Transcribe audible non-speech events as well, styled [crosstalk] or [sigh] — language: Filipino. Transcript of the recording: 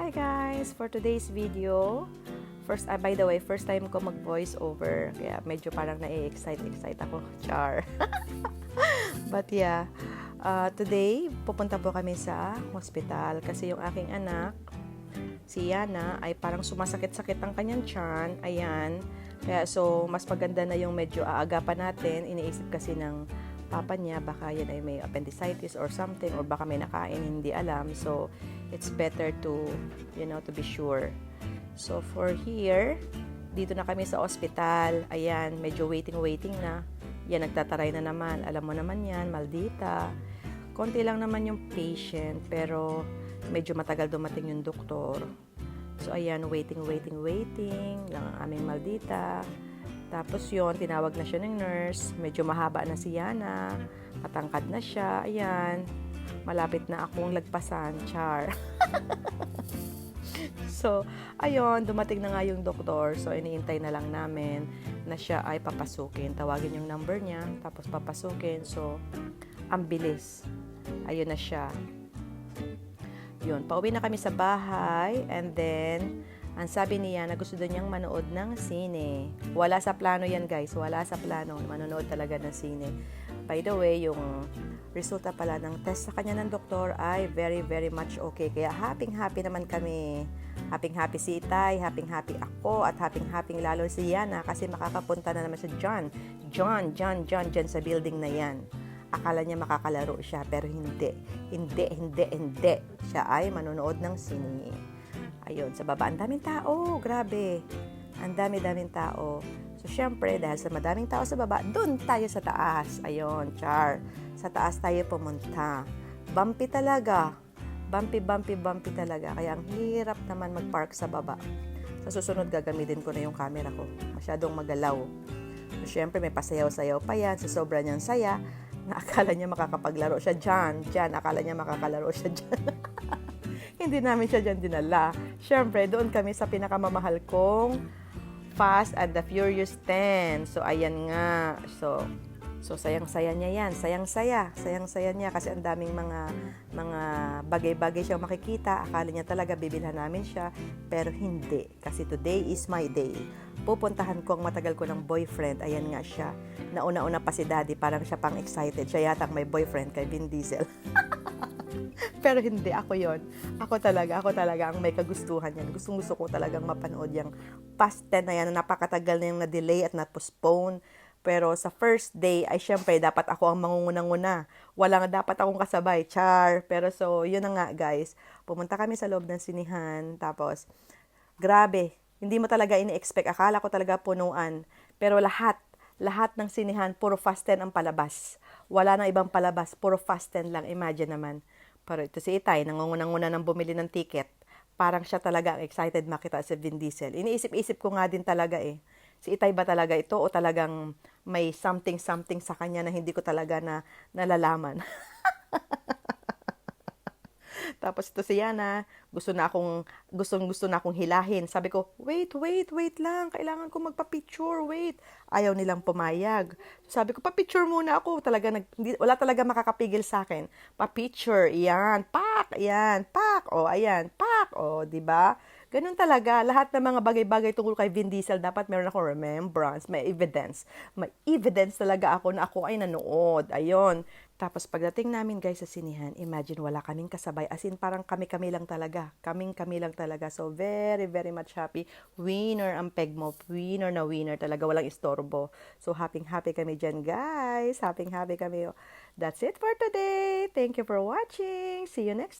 Hi guys! For today's video, first, ah, by the way, first time ko mag-voice over. Kaya medyo parang na-excite-excite ako. Char! [laughs] But yeah, uh, today, pupunta po kami sa hospital kasi yung aking anak, si Yana, ay parang sumasakit-sakit ang kanyang tiyan. Ayan. Kaya so, mas maganda na yung medyo aagapan natin. Iniisip kasi ng papa niya, baka yan ay may appendicitis or something, or baka may nakain, hindi alam. So, it's better to, you know, to be sure. So, for here, dito na kami sa ospital. Ayan, medyo waiting-waiting na. Yan, nagtataray na naman. Alam mo naman yan, maldita. Konti lang naman yung patient, pero medyo matagal dumating yung doktor. So, ayan, waiting, waiting, waiting lang ang aming maldita. Tapos yon tinawag na siya ng nurse. Medyo mahaba na si Yana. Matangkad na siya. Ayan. Malapit na akong lagpasan. Char. [laughs] so, ayun, dumating na nga yung doktor. So, iniintay na lang namin na siya ay papasukin. Tawagin yung number niya, tapos papasukin. So, ang bilis. Ayun na siya. Yun, pauwi na kami sa bahay and then ang sabi niya na gusto daw niyang manood ng sine. Wala sa plano yan guys, wala sa plano. Manonood talaga ng sine. By the way, yung resulta pala ng test sa kanya ng doktor ay very, very much okay. Kaya happy-happy naman kami. Happy-happy si Itay, happy-happy ako, at happy-happy lalo si Yana kasi makakapunta na naman si John. John, John, John, John sa building na yan. Akala niya makakalaro siya, pero hindi. Hindi, hindi, hindi. Siya ay manonood ng sine. Ayun, sa baba, ang daming tao. Grabe. Ang dami-daming tao. So, syempre, dahil sa madaming tao sa baba, doon tayo sa taas. Ayun, char. Sa taas tayo pumunta. Bumpy talaga. Bumpy, bumpy, bumpy talaga. Kaya ang hirap naman mag-park sa baba. Sa susunod, gagamitin ko na yung camera ko. Masyadong magalaw. So, syempre, may pasayaw-sayaw pa yan. Sa sobra niyang saya, na akala niya makakapaglaro siya dyan. Dyan, akala niya makakalaro siya dyan. [laughs] hindi namin siya dyan dinala. Siyempre, doon kami sa pinakamamahal kong Fast and the Furious 10. So, ayan nga. So, so sayang-saya niya yan. Sayang-saya. Sayang-saya niya kasi ang daming mga mga bagay-bagay siyang makikita. Akala niya talaga bibilhan namin siya. Pero hindi. Kasi today is my day. Pupuntahan ko ang matagal ko ng boyfriend. Ayan nga siya. Nauna-una pa si daddy. Parang siya pang excited. Siya yata may boyfriend kay Vin Diesel. [laughs] Pero hindi, ako yon Ako talaga, ako talaga ang may kagustuhan yan. Gustong gusto ko talagang mapanood yung past 10 na yan na napakatagal na yung na-delay at na-postpone. Pero sa first day, ay syempre, dapat ako ang mangungunang-una. Wala nga dapat akong kasabay, char. Pero so, yun na nga, guys. Pumunta kami sa loob ng sinihan. Tapos, grabe, hindi mo talaga ini-expect. Akala ko talaga punuan. Pero lahat, lahat ng sinihan, puro fast 10 ang palabas. Wala nang ibang palabas, puro fast 10 lang. Imagine naman. Pero ito si Itay, nangungunang-una ng bumili ng ticket. Parang siya talaga ang excited makita si Vin Diesel. Iniisip-isip ko nga din talaga eh. Si Itay ba talaga ito o talagang may something-something sa kanya na hindi ko talaga na nalalaman. [laughs] [laughs] Tapos ito si Yana, gusto na akong, gustong gusto na akong hilahin. Sabi ko, wait, wait, wait lang. Kailangan ko magpa-picture, wait. Ayaw nilang pumayag. Sabi ko, pa-picture muna ako. Talaga, nag, wala talaga makakapigil sa akin. Pa-picture, yan, pak, yan, pak, o, ayan, pak, o, oh, di ba? Ganun talaga, lahat ng mga bagay-bagay tungkol kay Vin Diesel, dapat meron akong remembrance, may evidence. May evidence talaga ako na ako ay nanood. Ayun. Tapos pagdating namin guys sa sinihan, imagine wala kaming kasabay. As in parang kami-kami lang talaga. Kaming-kami lang talaga. So very, very much happy. Winner ang peg mo. Winner na winner talaga. Walang istorbo. So happy-happy kami dyan guys. Happy-happy kami. That's it for today. Thank you for watching. See you next